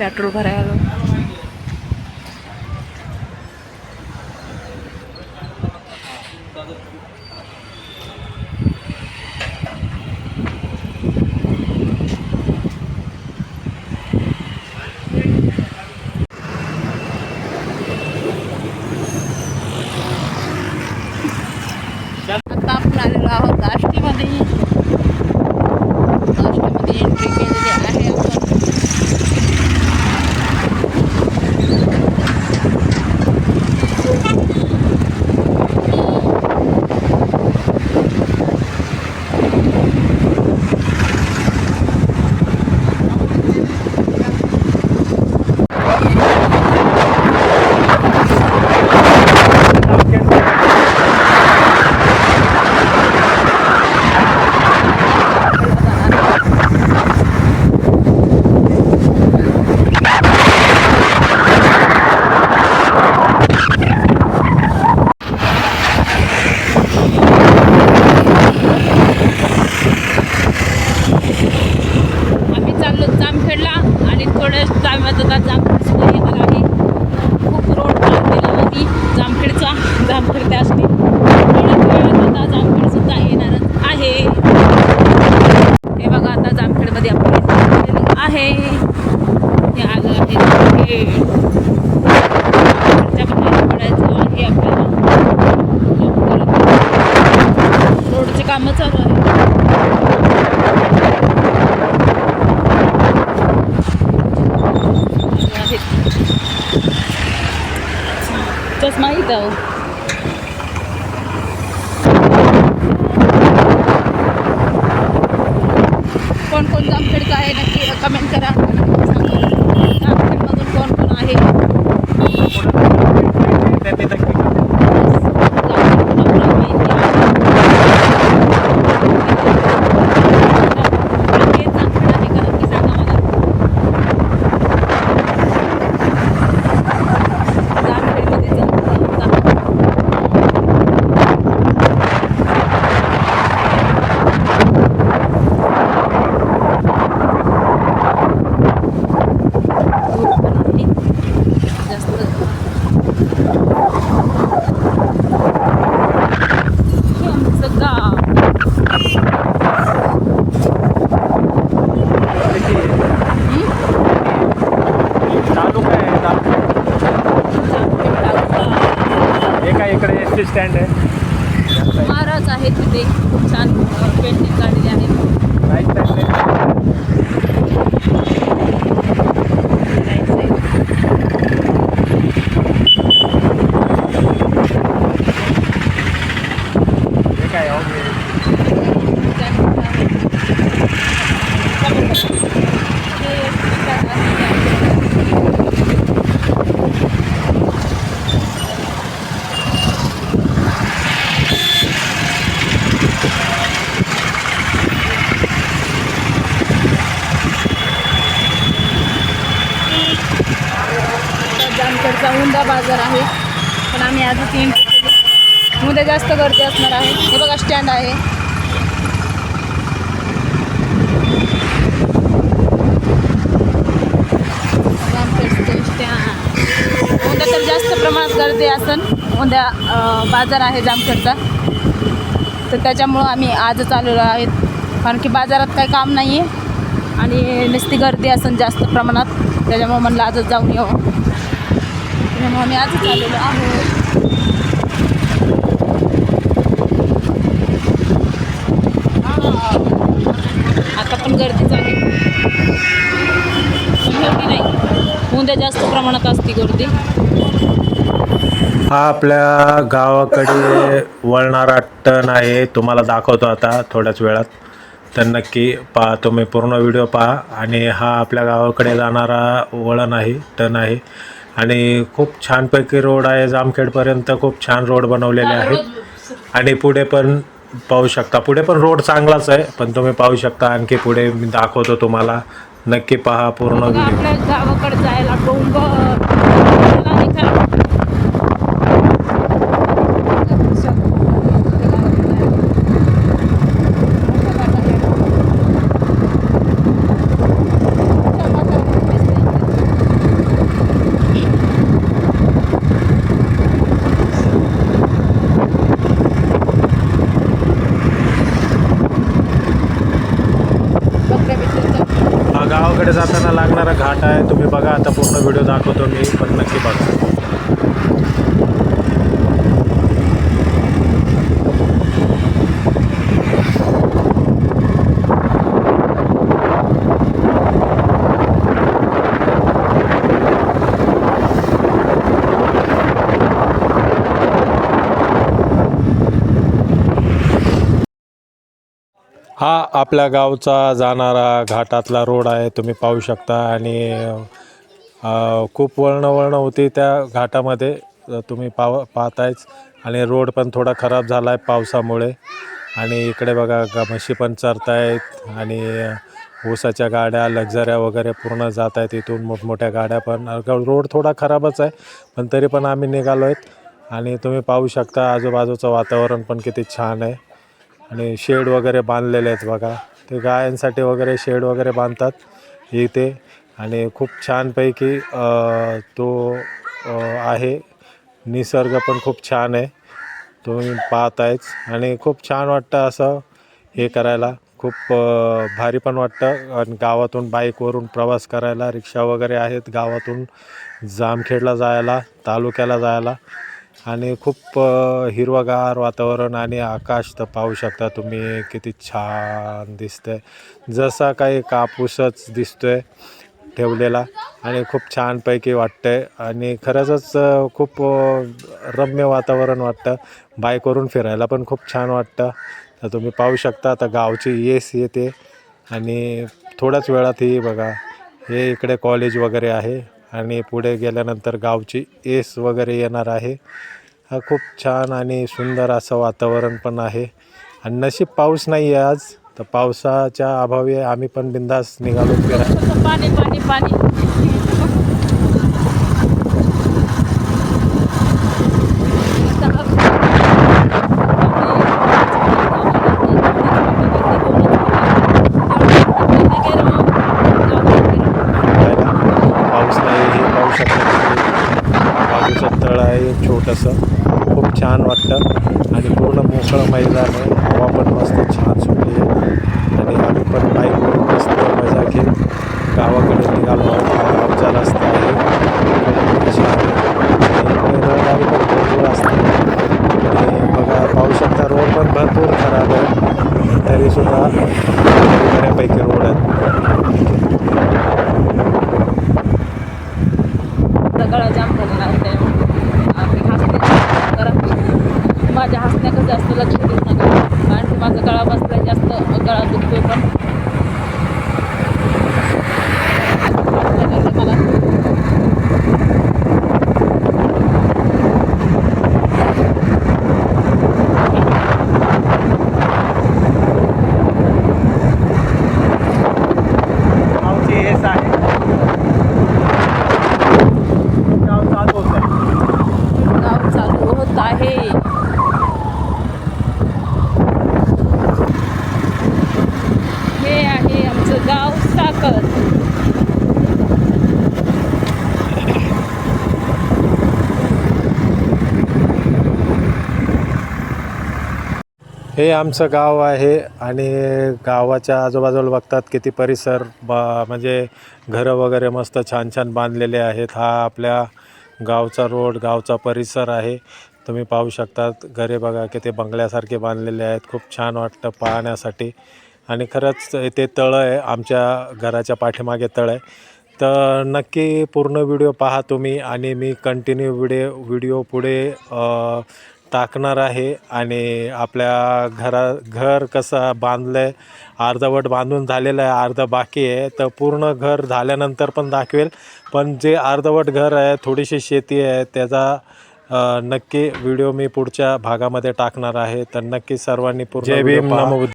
Petrol भरायला आलो आता आपण आलेलो आहोत आष्टीमध्ये आष्टीमध्ये एंट्री केलेली आहे आपण आम्ही चाललो जामखेडला आणि थोड्याच जामखेडसुद्धा येणार आहे. खूप रोड पार केला होती जामखेडचा जामखेड त्या आष्टी. थोड्याच वेळात आता जामखेडसुद्धा येणारच आहे. हे बघा आता जामखेडमध्ये आपण आहे. हे आलं आहे. जामखेड चष्मा इथं कोण कोण जामखेडचं आहे नक्की कमेंट करा जामखेडमधून कोण कोण आहे जामखेडमधून माहिती आहे. जामखेड आहे का नक्की सांगा मला जामखेडमध्ये जाऊ जास्त गाव चालू आहे हे काय इकडे एस टी स्टँड आहे महाराज आहेत तिथे. खूप छान पेंटिंग काढलेली आहे राईट साईड हे काय आहे? जामखेडचा हुंडा बाजार आहे. पण आम्ही आजच एंट्री केली. उद्या जास्त गर्दी असणार आहे. हे बघा स्टँड आहे. उद्या तर जास्त प्रमाणात गर्दी असन. उद्या बाजार आहे जामखेडचा. तर त्याच्यामुळं आम्ही आजच आलेलो आहेत. कारण की बाजारात काही काम नाही आहे आणि नुसती गर्दी असन जास्त प्रमाणात. त्याच्यामुळं म्हणलं आजच जाऊन येऊ. त्याच्यामुळे आम्ही आजच आलेलो आहोत. आता पण गर्दीच आहे. एवढी नाही. उद्या जास्त प्रमाणात असते गर्दी. हा आपल्या गावाकडे वळणारा टन आहे. तुम्हाला दाखवतो आता थोड्याच वेळात. तर नक्की पहा तुम्ही पूर्ण व्हिडिओ पहा. आणि हा आपल्या गावाकडे जाणारा वळण आहे टन आहे. आणि खूप छानपैकी रोड आहे जामखेडपर्यंत खूप छान रोड बनवलेले आहेत. आणि पुढे पण पाहू शकता. पुढे पण रोड चांगलाच आहे पण तुम्ही पाहू शकता आणखी पुढे मी दाखवतो तुम्हाला. नक्की पहा पूर्ण व्हिडिओ. तिकडे जाताना लागणारा घाट आहे. तुम्ही बघा आता पूर्ण व्हिडिओ दाखवतो मी पण नक्की बघा. हा आपल्या गावचा जाणारा घाटातला रोड आहे तुम्ही पाहू शकता. आणि खूप वळणं वळणं होती त्या घाटामध्ये. तुम्ही पाव पाहतायच. आणि रोड पण थोडा खराब झाला आहे पावसामुळे. आणि इकडे बघा म्हशी पण चरतायत. आणि ऊसाच्या गाड्या लक्झऱ्या वगैरे पूर्ण जात आहेत इथून मोठमोठ्या गाड्या पण. रोड थोडा खराबच आहे पण तरी पण आम्ही निघालो आहेत आणि तुम्ही पाहू शकता आजूबाजूचं वातावरण पण किती छान आहे. आणि शेड वगैरे बांधलेले आहेत बघा. ते गायांसाठी वगैरे शेड वगैरे बांधतात इथे. आणि खूप छानपैकी तो आहे. निसर्ग पण खूप छान आहे. तुम्ही पाहतायच. आणि खूप छान वाटतं असं हे करायला. खूप भारी पण वाटतं. आणि गावातून बाईकवरून प्रवास करायला. रिक्षा वगैरे आहेत गावातून. जामखेडला जायला तालुक्याला जायला. आणि खूप हिरवंगार वातावरण आणि आकाश तर पाहू शकता तुम्ही किती छान दिसतंय. जसा काही कापूसच दिसतोय ठेवलेला आणि खूप छानपैकी वाटतंय. आणि खरंचच खूप रम्य वातावरण वाटतं. बाईकवरून फिरायला पण खूप छान वाटतं. तर तुम्ही पाहू शकता आता गावची येस येते. आणि थोड्याच वेळात ही बघा हे इकडे कॉलेज वगैरे आहे. आणि पुढे गेल्यानंतर गावची एस वगैरे येणार आहे. हा खूप छान आणि सुंदर असं वातावरण पण आहे. आणि नशीब पाऊस नाही आहे आज. तर पावसाच्या अभावी आम्ही पण बिंदास निघालो पाणी पाणी पाणी फिरायला. पाऊस नाही हे पाहू शकता तुम्ही बाजूचं तळ आहे एक छोटंसं. खूप छान वाटतं. आणि पूर्ण मोकळं मैदान आहे. हवा पण मस्त छान सुटली आहे. आणि आम्ही पण बाईकवरून मस्त मजा घेत गावाकडे निघालो. आहोत गावचा रस्ता आहे. पण भरपूर आणि बघा पाहू शकता रोड पण भरपूर खराब आहे. तरीसुद्धा बऱ्यापैकी रोड आहेत गळा जाम झालेला आहे त्यामुळे आम्ही हसते जरा माझ्या हसण्याकडे जास्त लक्ष देत नका कारण की माझा गळा बसला जास्त गळा दुखतोय पण मला गावची हेच आहे गाव चालू होतं गाव चालू होत आहे हे आहे आमचं गाव साखर हे आमचं गाव आहे आणि गावाच्या आजूबाजूला बघतात किती परिसर बा म्हणजे घरं वगैरे मस्त छान छान बांधलेले आहेत. हा आपल्या गावचा रोड गावचा परिसर आहे. तुम्ही पाहू शकतात घरे बघा किती बंगल्यासारखे बांधलेले आहेत. खूप छान वाटतं पाहण्यासाठी. आणि खरंच ते तळं आहे आमच्या घराच्या पाठीमागे तळं आहे. तर नक्की पूर्ण व्हिडिओ पहा तुम्ही आणि मी कंटिन्यू व्हिडिओ व्हिडिओ पुढे टाकणार आहे आणि आपल्या घरा घर कसं बांधलं आहे अर्धवट बांधून झालेलं आहे अर्ध बाकी आहे तर पूर्ण घर झाल्यानंतर पण दाखवेल पण जे अर्धवट घर आहे थोडीशी शेती आहे त्याचा नक्की व्हिडिओ मी पुढच्या भागामध्ये टाकणार आहे तर नक्की सर्वांनी पूर्ण जय भीम. नमो.